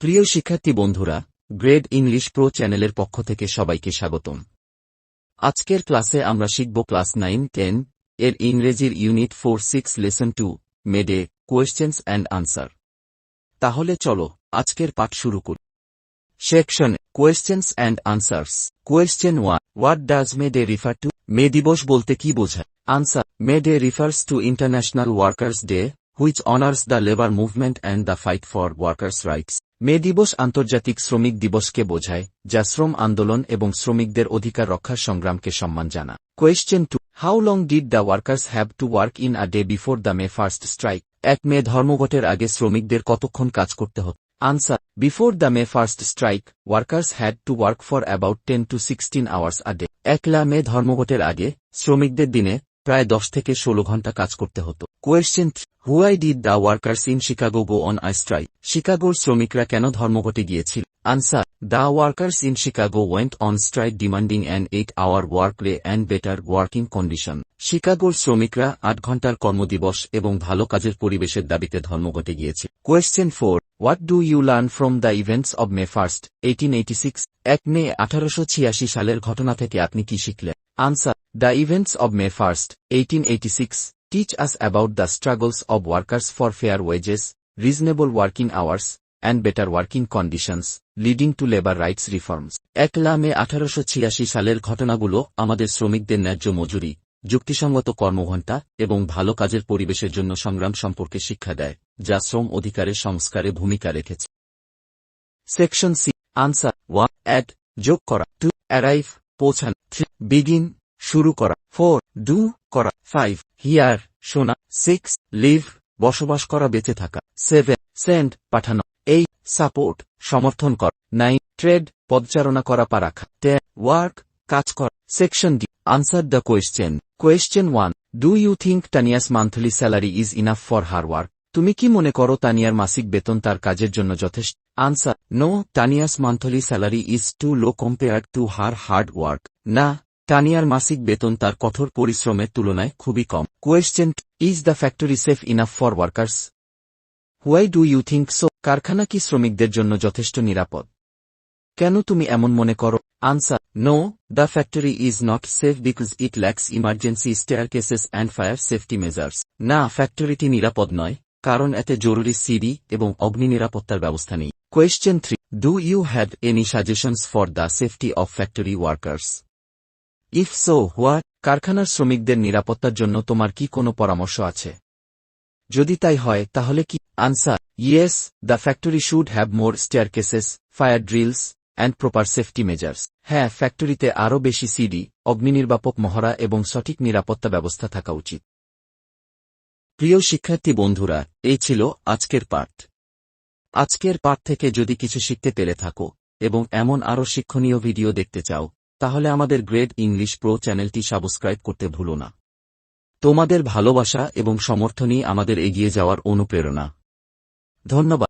প্রিয় শিক্ষার্থী বন্ধুরা, গ্রেড ইংলিশ প্রো চ্যানেলের পক্ষ থেকে সবাইকে স্বাগতম। আজকের ক্লাসে আমরা শিখব ক্লাস নাইন, টেন এর ইংরেজির unit four, six, lesson two, May Day questions and answer. তাহলে চলো, আজকের পাঠ শুরু করি। Section, questions and answers. Question one, what does May Day refer to? মে দিবস বলতে কি বোঝায়? Answer May Day refers to international workers day, which honours the labour movement and the fight for workers rights. মে দিবস আন্তর্জাতিক শ্রমিক দিবসকে বোঝায়, যা শ্রম আন্দোলন এবং শ্রমিকদের অধিকার রক্ষার সংগ্রামকে সম্মান জানা। Question two how long did the workers have to work in a day before the May first strike এক, মে ধর্মঘটের আগে শ্রমিকদের কতক্ষণ কাজ করতে হতো? Answer before the May first strike workers had to work for about ten to sixteen hours a day একলা মে ধর্মঘটের আগে শ্রমিকদের দিনে প্রায় দশ থেকে ষোলো ঘণ্টা কাজ করতে হতো। Question why did the workers in Chicago go on a strike শিকাগোর শ্রমিকরা কেন ধর্মঘটে গিয়েছিল? Answer the workers in Chicago went on strike demanding an eight hour work day and better working condition শিকাগোর শ্রমিকরা আট ঘণ্টার কর্মদিবস এবং ভালো কাজের পরিবেশের দাবিতে ধর্মঘটে গিয়েছে question four what do you learn from the events of May first eighteen eighty six এক মে আঠারোশো ছিয়াশি সালের ঘটনা থেকে আপনি কি শিখলেন? Events of May first eighteen eighty six teach us about the struggles of workers for fair wages, reasonable working hours, and better working conditions, leading to labor rights reforms. একলা মে আঠারোশো ছিয়াশি সালের ঘটনাগুলো আমাদের শ্রমিকদের ন্যায্য মজুরি যুক্তিসঙ্গত কর্মঘণ্টা এবং ভালো কাজের পরিবেশের জন্য সংগ্রাম সম্পর্কে শিক্ষা দেয় যা শ্রম অধিকারের সংস্কারে ভূমিকা রেখেছে section C answer one add যোগ করা টু অ্যারাইভ পৌঁছান। থ্রি বিগিন শুরু করা। ফোর ডু করা। ফাইভ হিয়ার শোনা। সিক্স লিভ বসবাস করা, বেঁচে থাকা। সেভেন সেন্ড পাঠানো। এইট সাপোর্ট সমর্থন কর। নাইন ট্রেড পদচারণা করা, পা রাখা। টেন ওয়ার্ক কাজ কর। Section D answer the question question one do you think Tania's monthly salary is enough for her work তুমি কি মনে করো তানিয়ার মাসিক বেতন তার কাজের জন্য যথেষ্ট? Answer no Tania's monthly salary is too low compare to her hard work না টানিয়ার মাসিক বেতন তার কঠোর পরিশ্রমের তুলনায় খুবই কম। Question is the factory safe enough for workers why do you think so কারখানা কি শ্রমিকদের জন্য যথেষ্ট নিরাপদ? কেন তুমি এমন মনে করো? Answer no the factory is not safe because it lacks emergency staircases and fire safety measures না ফ্যাক্টরিটি নিরাপদ নয়। কারণ এতে জরুরি সিডি এবং অগ্নি নিরাপত্তার ব্যবস্থা নেই। Question three do you have any suggestions for the safety of factory workers if so what কারখানার শ্রমিকদের নিরাপত্তার জন্য তোমার কি কোনো পরামর্শ আছে? যদি তাই হয়, তাহলে কি? Answer yes the factory should have more staircases fire drills and proper safety measures হ্যাঁ ফ্যাক্টরিতে আরও বেশি সিডি, অগ্নিনির্বাপক মহড়া এবং সঠিক নিরাপত্তা ব্যবস্থা থাকা উচিত। প্রিয় শিক্ষার্থী বন্ধুরা, এই ছিল আজকের পাঠ। আজকের পাঠ থেকে যদি কিছু শিখতে পেরে থাকো এবং এমন আরও শিক্ষণীয় ভিডিও দেখতে চাও, তাহলে আমাদের গ্রেড ইংলিশ প্রো চ্যানেলটি সাবস্ক্রাইব করতে ভুলো না। তোমাদের ভালোবাসা এবং সমর্থনই আমাদের এগিয়ে যাওয়ার অনুপ্রেরণা। ধন্যবাদ।